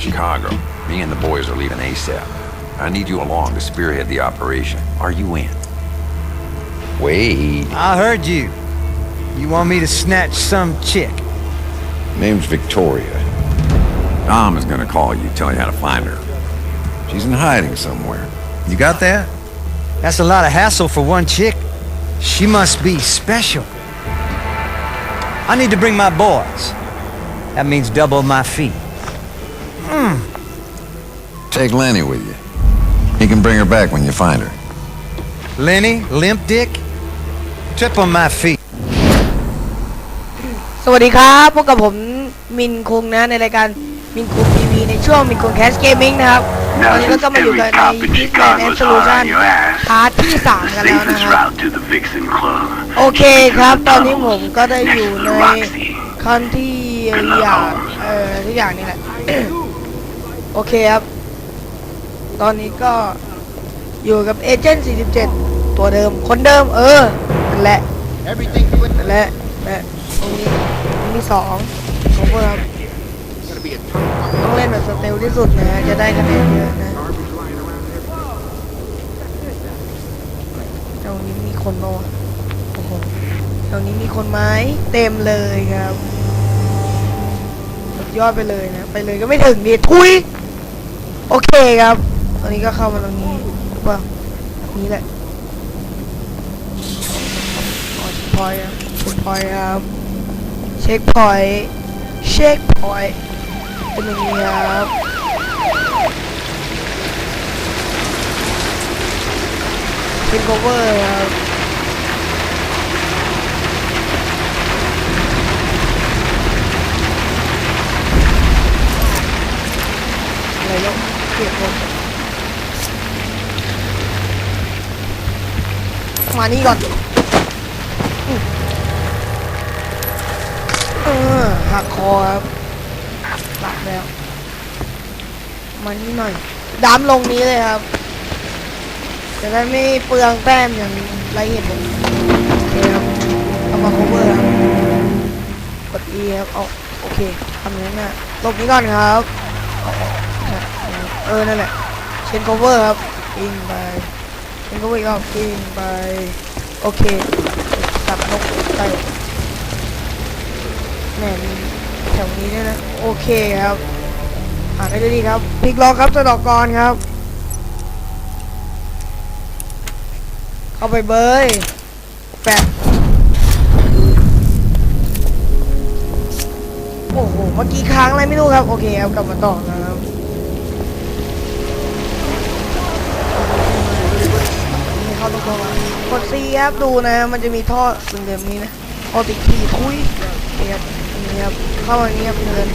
Chicago. Me and the boys are leaving ASAP. I need you along to spearhead the operation. Are you in? Wait. I heard you. You want me to snatch some chick? Name's Victoria. Tom is gonna call you, tell you how to find her. She's in hiding somewhere. You got that? That's a lot of hassle for one chick. She must be special. I need to bring my boys. That means double my fee. Take Lenny with you. He can bring her back when you find her. Lenny, limp dick, triple my fee. สวัสดีครับพบกับผมมินคุงนะในรายการมินคุงทีวีในช่วงมินคุงแคสเกมมิ่งนะครับตอนนี้เราก็มาอยู่กันในที่แมนแอนด์โซลูชันพาร์ทที่ 3 กันแล้วนะครับ route to the Vixen Club. โอเคครับ ตอนนี้ผมก็ได้อยู่ในขั้นที่อย่างเอ่อทุกอย่างนี่แหละ โอเคครับ ตอนนี้ก็อยู่กับเอเจนต์47 ตัวเดิม คนเดิม เออ นั่นแหละนั่นแหละและตรงนี้ตรงนี้สองของพวกเราต้องเล่นแบบสเตลที่สุดนะ จะได้คะแนนเยอะนะตรงนี้มีคนมาวะโอ้โหตรงนี้มีคนไหมเต็มเลยครับสุดยอดไปเลยนะ ไปเลยก็ไม่ถึงดิทุย โอเคครับตอนนี้ก็เข้ามาตรงนี้หรือเปล่านี่แหละออเช็คพอยครับเช็คพอยครับ เช็คพอยเช็คพอยต์เป็นอย่างนี้ครับเช็คโคเวอร์ครับอะไรแล้ว เก็บผมมานี่ก่อนเออหักคอครับหลับแล้ว มานี่หน่อยดามลงนี้เลยครับจะได้ไม่เปลืองแต้มอย่างไรเหตุผลโอเคครับเอามา cover ครับกด E ครับเอาโอเคทำนั้นนะลบนี้ก่อนครับ เออ นั่นแหละ เชน cover ครับปิงไป เชน cover อีกรอบปิงไป โอเคสับนกไปแหมแถวนี้ด้วยนะ โอเคครับอ่านได้ด้วยดีครับพลิกล็อกครับสะดอกกรครับ เข้าไปเบยแปะโอ้โห เมื่อกี้ค้างอะไรไม่รู้ครับ โอเคครับ กลับมาต่อ นะครับนี่เข้าตรงๆอะกด C ครับดูนะ มันจะมีท่อเดิมๆนี้นะพอติดทีทุยเนี่ครับนี่ครับเข้ามาอย่างนี้ครับเดิน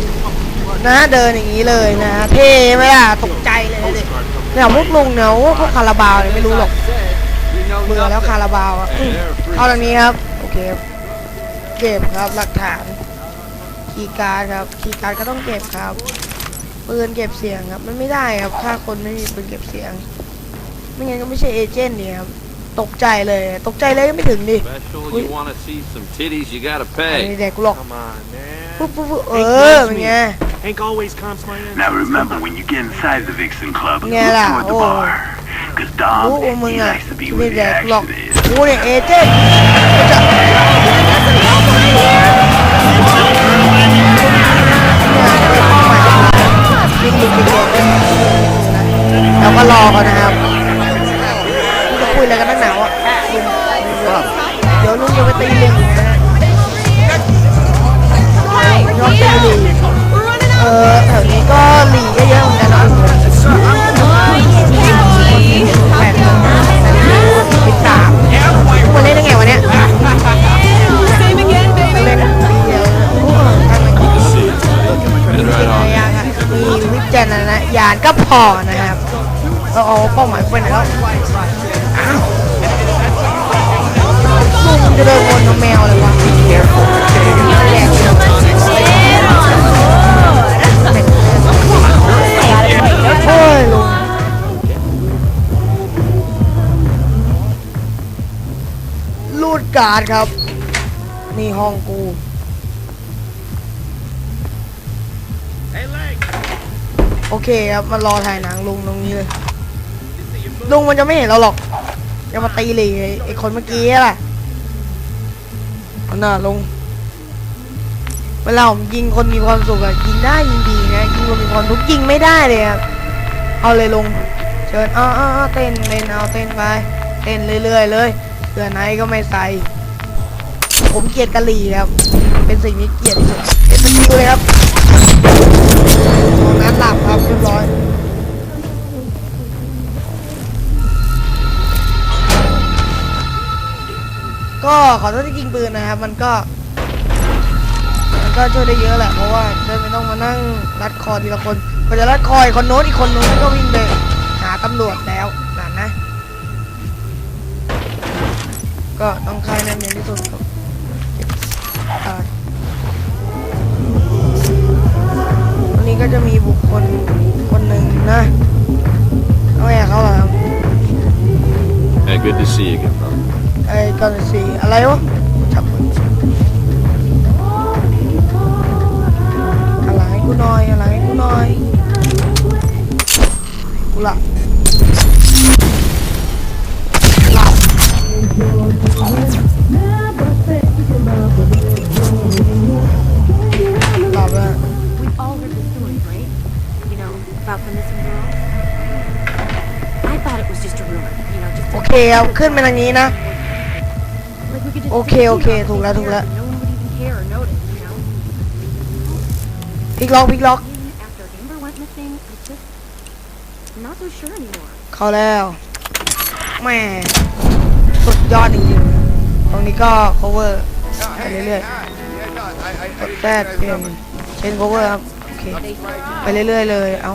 นะเดินอย่างนี้เลยนะ เท่ไหมล่ะตกใจเลยเด็กเนี่ยพวกลุงเนี่ยโอ้พวกคาราบาวเนี่ยไม่รู้หรอกเบื่อแล้วคาราบาวอะเอาตรงนี้ครับโอเคเก็บครับหลักฐานคีย์การ์ดครับคีย์การ์ดก็ต้องเก็บครับปืนเก็บเสียงครับมันไม่ได้ครับค่าคนไม่มีปืนเก็บเสียงไม่งั้นก็ไม่ใช่เอเจนต์เนี่ยครับ ตกใจเลย ตกใจเลยก็ไม่ถึงดิ Special, Wait. you want to see some titties, you gotta ไอ้ pay. เด็กกูหรอก Come on, man. ปุ๊บปุ๊บปุ๊บเอ Hank อ loves เป็น me. ไง Hank always comes my end. Now remember, when you get inside the Vixen Club, look Yeah, lah. toward the Oh. bar. Cause รู้ Dom, ว่ามึง he อะ likes to be ไม่ where แด the กหรอก action is. กูเนี่ยเอเจนต์ก็จะกินดิบกินเด็ดแล้วก็รอก่อนนะครับมึงจะคุยอะไรกันนักหนาวอะลุงเดี๋ยว ลุงจะไปตีลิงนะยอมตีลิงเออแถวนี้ก็หลีก็เยอะเหมือนกันนะแปดคนนะสิบสามมาเล่นได้ไงวะเนี่ยเล่นเดียวโอ้โหทำไมคิดดีมีวิจารณญาณครับมีวิจารณญาณก็พอนะครับเราเอาเป้าหมายไปไหนแล้ว จะเดินวนน้แมวเลยวะลุงลูดการ์ดครับ นี่ห้องกูโอเคครับมันรอถ่ายหนังลุงตรงนี้เลยลุงมันจะไม่เห็นเราหรอก จะมาตีเลยไอ้คนเมื่อกี้แหละ เอาน่ะลุงเวลาผมยิงคนมีความสุขอะยิงได้ยิงดีนะยิงคนมีความทุกข์ยิงไม่ได้เลยครับเอาเลยลง เชิญเอาเอาเอาเต้นเต้นเอาเต้นไปเต้นเรื่อยๆเลยเสื้อไหนก็ไม่ใส่ ผมเกลียดกะหรี่ครับ เป็นสิ่งที่เกลียดที่สุดเป็นสกิลเลยครับตอนนั้นหลับครับเรียบร้อย ก็ขอโทษที่ยิงปืนนะครับ มันก็ มันก็ช่วยได้เยอะแหละ เพราะว่าจะไม่ต้องมานั่งรัดคอทีละคนพอจะรัดคออีกคนโน้นอีกคนโน้นก็วิ่งไปหาตำรวจแล้วนั่นนะ ก็ต้องคายแน่นๆที่สุดครับอ่าวันนี้ก็จะมีบุคคลคนหนึ่งนะเอาแอบเขาเหรอครับ Hey, good to see you again, brother. ไอ้ก่อนสีอะไรวะจับมืออะไรให้กูหน่อยอะไรให้กูหน่อยกูหลับหลับหลับแล้ว We've all heard the stories, right? You know, about the missing girl. I thought it was just a rumor, you know, just โอเคเอาขึ้นไปทางนี้นะ โอเค โอเค ถูกแล้ว ถูกแล้ว no one would even care or notice, you know. พลิกล็อกพลิกล็อก Even after Amber went missing, I just I'm not so sure anymore. เข้าแล้วแม่สุดยอดจริงๆ ตรงนี้ก็ cover ไปเรื่อยๆกดแทรกเปลี่ยนเชน cover ครับ โอเค ไปเรื่อยๆเลย เอา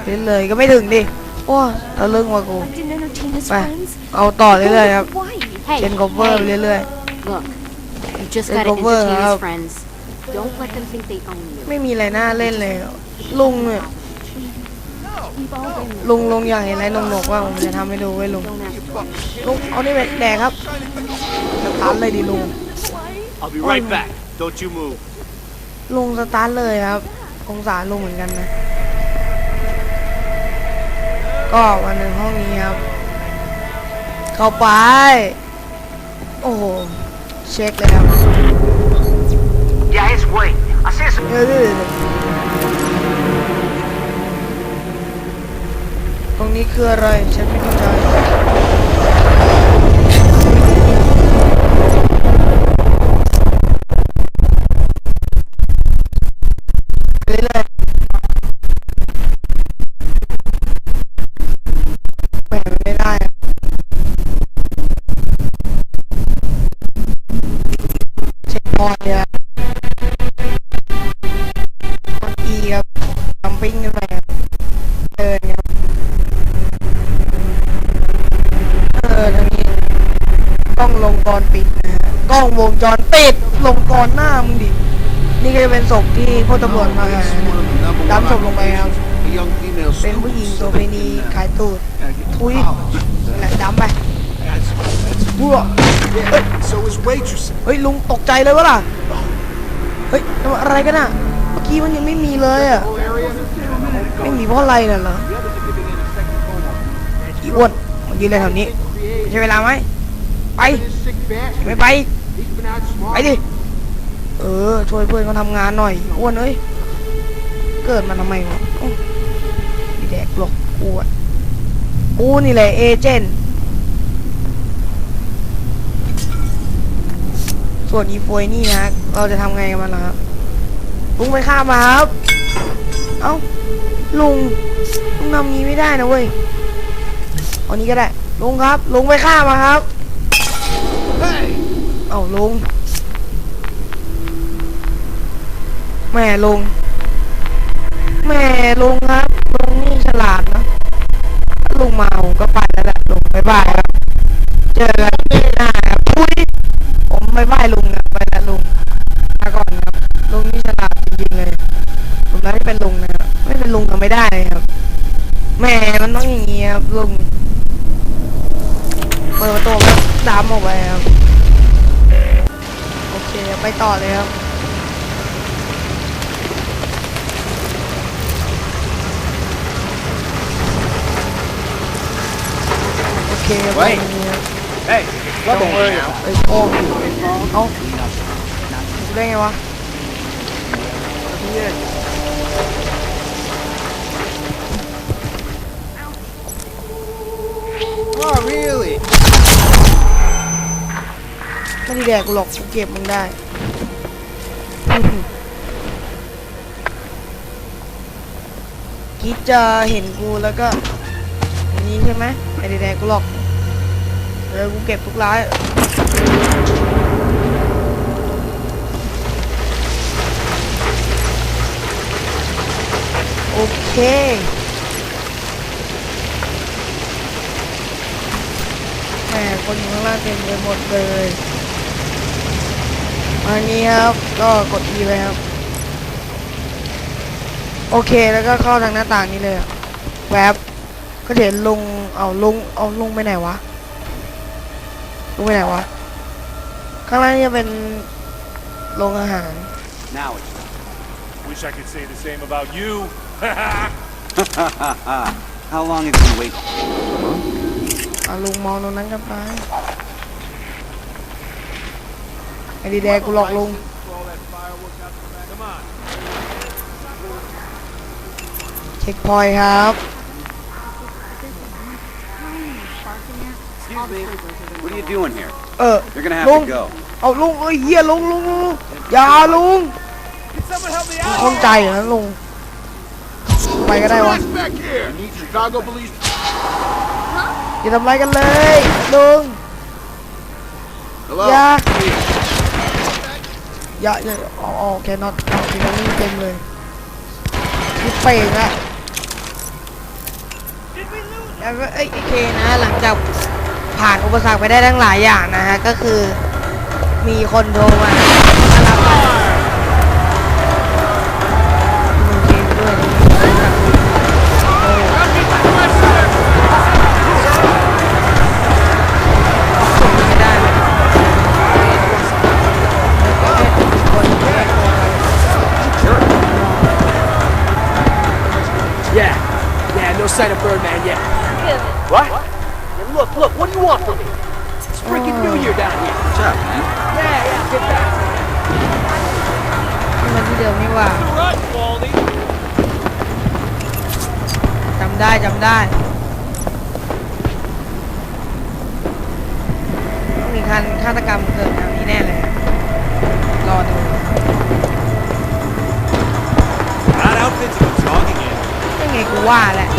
ไปเรื่อยๆก็ไม่ถึงดิโอ้ตะลึงว่ะกู Didn't entertain his ไป friends. เอาต่อเรื่อยๆครับ Why? Hey, เชน cover ไปเรื่อย look, you just Take gotta over, entertain uh, his friends. Don't let them think they own you. ๆไม่มีอะไรน่าเล่นเลย ลุงเนี่ย We've all been there. ลุงลุงอยากเห็นอะไรนงๆว่าผมจะทำให้ดูไว้ยลุง Don't ask ลุงเอานี่ไปแดกครับสตาร์ทเลยดิลุง I'll be right back. Don't you move. ลุงสตาร์ทเลยครับสงสารลุงเหมือนกันนะ ก็วันหนึ่งห้องนี้ครับ เข้าไป โอ้โห เช็คเลยครับ Yeah, it's wait. I said some เดี๋ยวๆตรงนี้คืออะไร ฉันไม่เข้าใจ คพอยต์เนี่ยกด E ครับจัมปิ้งขึ้นไปครับเดินครับเออทางนี้กล้องลงกรปิดนะกล้องวงจรปิดลงกรหน้ามึงดิ นี่ก็จะเป็นศพที่พวกตำรวจมาดำศพลงไปครับ เป็นผู้หญิงโสเภณีขายตูดทุยนั่นแหละดำไปบวเฮ้ย So is waitress. เฮ้ยลุงตกใจเลยวะล่ะ เฮ้ยอะไรกันอะ เมื่อกี้มันยังไม่มีเลยอะไม่มีเพราะอะไรน่ะเหรออีอ้วนมายืนอะไรแถวนี้ ใช้เวลาไหม ไปไม่ไปไปดิ เออ ช่วยเพื่อนเขาทำงานหน่อย อ้วนเอ้ย เกิดมาทำไมวะโอ้มีแดกหลอกอ้วนกูนี่แหละเอเจนต์ ส่วนอีโฟยนี่นะเราจะทำไงกับมันล่ะครับลุงไปฆ่ามาครับ เอ้าลุงลุงทำงี้ไม่ได้นะเว้ยเอานี้ก็ได้ลุงครับลุงไปฆ่ามาครับเอ้าลุงแม่ลุงแม่ลุงครับลุงนี่ฉลาดนะถ้าลุงมาผมก็ไปแล้วแหละลุงบ๊ายบายครับเจอกันที่หน้าครับอุ้ยผมไม่ไหว้ลุงนะไปแล้วลุงลาก่อนครับ ลุงนี่ฉลาดจริงๆเลย ผมน่าจะเป็นลุงนะครับ ไม่เป็นลุงทำไม่ได้เลยครับแหม่มันต้องอย่างงี้ครับลุงเปิดประตูแล้วดามออกไปครับไปต่อเลยครับโอเคครับ Wait. ตรงนี้ครับ Hey, don't worry. ไอ้โอ้เอ้ารู้ได้ไงวะ Oh, really? ไม่ได้แดกกูหรอกกูเก็บมึงได้คิดจะเห็นกูแล้วก็อย่างนี้ใช่ไหมไม่ได้แดกกูหรอกเออกูเก็บทุกร้ายโอเค แหม คนอยู่ข้างล่างเต็มไปหมดเลยอันนี้ครับก็กด E ไปครับ โอเคแล้วก็เข้าทางหน้าต่างนี้เลยอะแวบก็เห็นลุงเอาลุงเอาลุงไปไหนวะลุงไปไหนวะข้างล่างนี่จะเป็นโรงอาหาร Now it's Wish I could say the same about you. How long have you waited? เอาลุงมองตรงนั้นกันไปไอ้ดีแดงกูหลอกลุง Come on. เช็คพอยต์ครับ Excuse me. What are you doing here? เออ You're gonna have Lung. to go. เอาลุงเอ้ยเฮียลุงลุงลุงอย่าลุง Can someone help me ลุง out? ข้องใจเหรอนะลุงไปก็ได้วะ back here. I need Chicago police. อย่าทำไรกันเลยลุง Hello? อย่าอย่าอย่าอ๋ออ๋อโอเคน็อตโอเคน็อตนี่เต็มเลยนี่เป่งอะแล้วก็เอ้ยโอเคนะ หลังจากผ่านอุปสรรคไปได้ทั้งหลายอย่างนะฮะ ก็คือมีคนโทรมา นี่มันที่เดิมนี่ว่าจำได้จำได้ต้องมีการฆาตกรรมเกิดแถวนี้แน่เลย รอดู That outfit's a jogging in. ยังไงกูว่าแหละ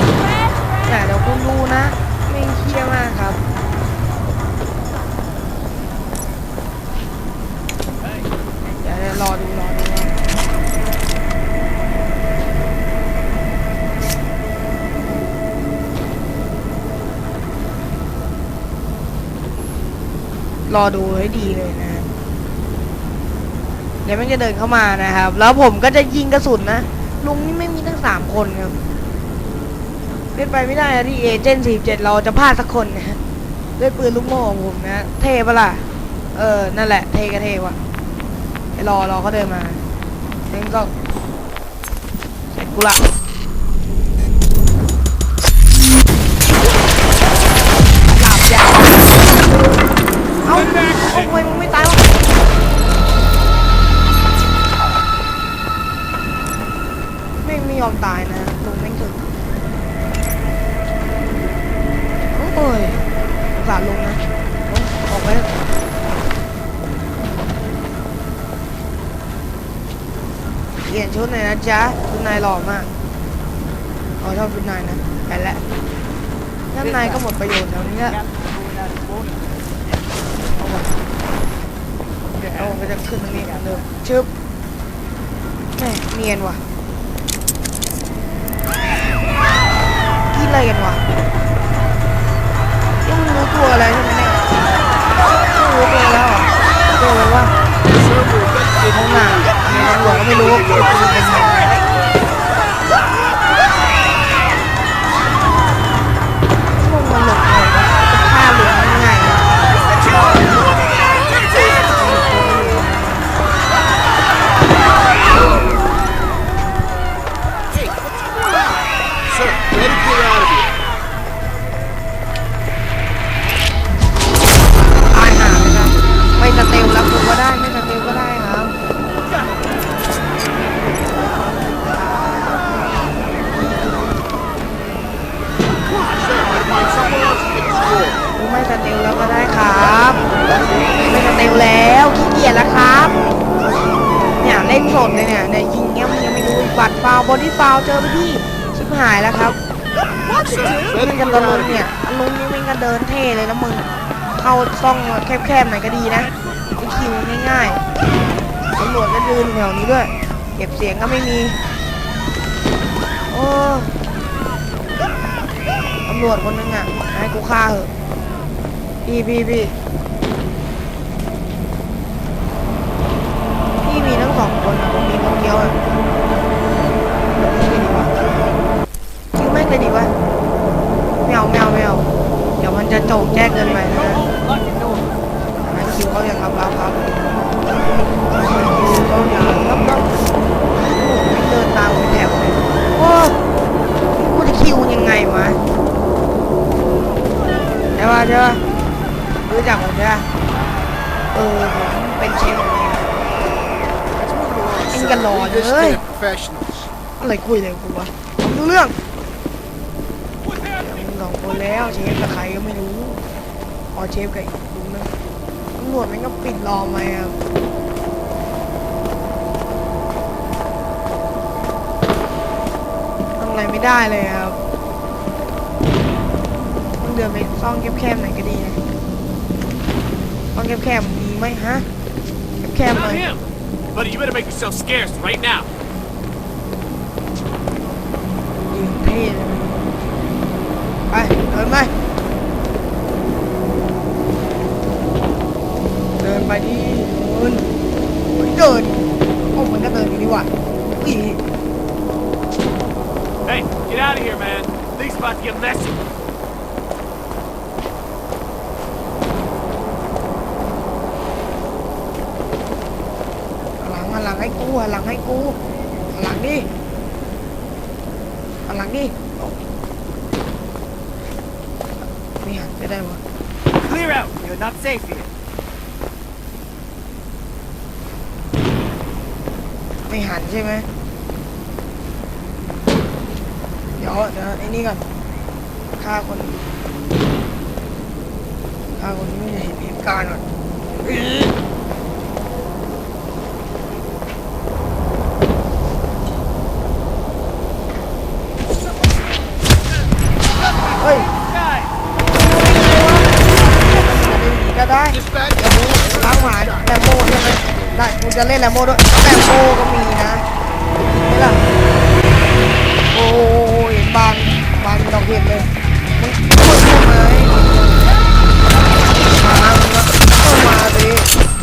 แต่เดี๋ยวคุณดูนะไม่งเคี้ยมากครับ รอดูรอดูรอดูให้ดีเลยนะเดี๋ยวมันจะเดินเข้ามานะครับ แล้วผมก็จะยิงกระสุนนะ ลุงนี่ไม่มีทั้งสามคนครับเป็นไปไม่ได้นะที่เอเจนต์สี่เจ็ดเราจะพลาดสักคนนะด้วยปืนลูกโม่ของผมนะ เทปะล่ะ เออ นั่นแหละ เทก็เทวะ รอรอเขาเดินมางั้นก็เสร็จกูละหลับยาวเอ้าเอ้าทำไมมึงไม่ตายวะไม่ไม่ยอมตายนะ นชุดหน่อยนะจ๊ะชุดนายหล่อมากเอาชอบชุดนายนะไปแล้วนั่นนายก็หมดประโยชน์แถวนี้ละเอาวะเดี๋ยวผมก็จะขึ้นตรงนี้เหมือนเดิมชึบแม่เนียนว่ะกินอะไรกันวะยังไม่รู้ตัวอะไรใช่ไหมเนี่ยไม่รู้ตัวแล้วเหรอตัวอะไรวะห้องน้ำมีตำรวจก็ไม่รู้ว่าปืนเป็นยังไงพ เล่นสดเลยเนี่ยเนี่ยยิงเงี้ยมึงยังไม่ดูอีกบัตรฟาวบอดี้ฟาวเจอไปที่ชิบหายแล้วครับมันกันตะลุนเนี่ยตะลุนนี่มันก็เดินเท่เลยนะมึงเข้าซ่องแคบๆหน่อยก็ดีนะไอคิวง่ายๆตำรวจก็ยืนแถวนี้ด้วย เก็บเสียงก็ไม่มีโอ้ตำรวจคนนึงอะให้กูฆ่าเหอะพี่พี่พี่ พี่มีทั้งสองคนอะผมมีคนเดียวอะคิวแม่งเลยดีวะไม่เอาไม่เอาไม่เอาเดี๋ยวมันจะโจกแจ้งเกินไปนะฮะงั้นคิวเขายังรับรับครับคิวเขายังรับรับโอ้ไม่เดินตามแถวเลยโอ้กูจะคิวยังไงวะใช่ปะใช่ปะรู้จักผมใช่ไหมเออผมเป็นเชฟ งนี่เอ็งกันรอเลยอะไรคุยเลยกูวะผมรู้เรื่องเดี๋ยวมึงสองคนแล้วเชฟกับใครก็ไม่รู้พอเชฟกับอีกลุงนึงตำรวจมันก็ปิดรอมาครับทำอะไรไม่ได้เลยครับต้องเดินไปซ่องแคบๆหน่อยก็ดีนะต้องแคบๆมีไหมฮะแคบๆหน่ Not อย him! Buddy, you better make yourself scarce right now. ยืนเท่เลยไปเดินไปเดินไปดิเดินเฮ้ยเดินโอ้มันก็เดินอยู่ดีว่ะอี Hey, get out of here, man. Things about to get messy. หลังหันหลัง ให้กูหันหลังให้กูหันหลังดิหันหลังดิไม่หันก็ได้วะ Clear out. You're not safe here. ไม่หันใช่ไหมเดี๋ยวเดี๋ยวไอ้นี่ก่อนฆ่าคนฆ่าคนที่ไม่เห็นเหตุการณ์ก่อนเฮ้ยก็ ได้เดี๋ยวกูล้างหมาแลมโบ้ใช่ไหมได้กูจะเล่นแลมโบ้ด้วยแลมโบ้ก็มีนะนี่ล่ะโอ้ยบางบางดอกเห็ดเลยมึงพูดทำไมมามึงก็เข้าม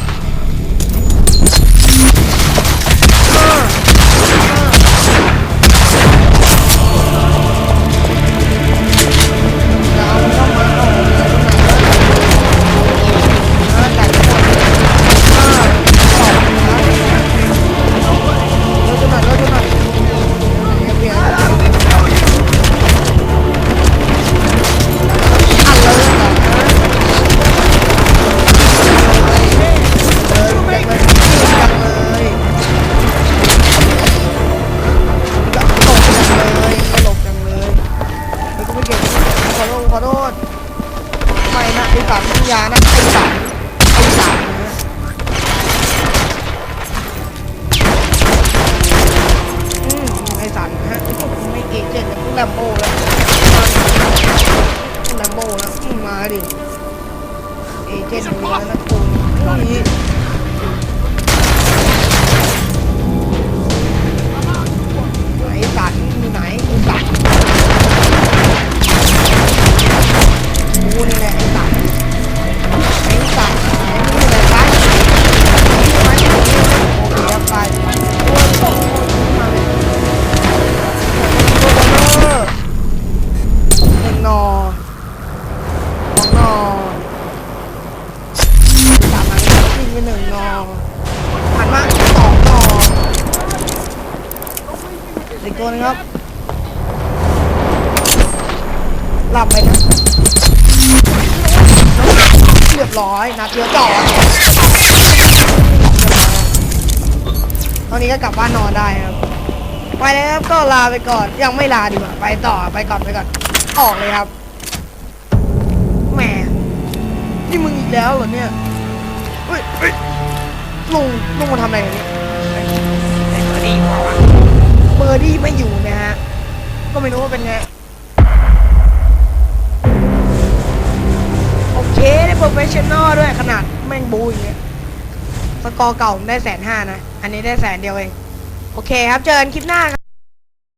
ร้อยนะเดียวจ่อตอนนี้ก็กลับบ้านนอนได้ครับ ไปเลยครับก็ลาไปก่อนยังไม่ลาดีกว่าไปต่อไปก่อนไปก่อนออกเลยครับแหมนี่มึงอีกแล้วเหรอเนี่ยเฮ้ยเฮ้ยลุงลุงมาทำอะไรกันเนี่ยเบอร์ดี้ว่ะเบอร์ดี้ไม่อยู่นะฮะก็ไม่รู้ว่าเป็นไง เคได้โปรเฟชชั่นอลด้วยขนาดแม่งบูอย่างเงี้ยสกอร์เก่าผมได้แสนห้านะ อันนี้ได้แสนเดียวเอง โอเคครับ เจอกันคลิปหน้าครับ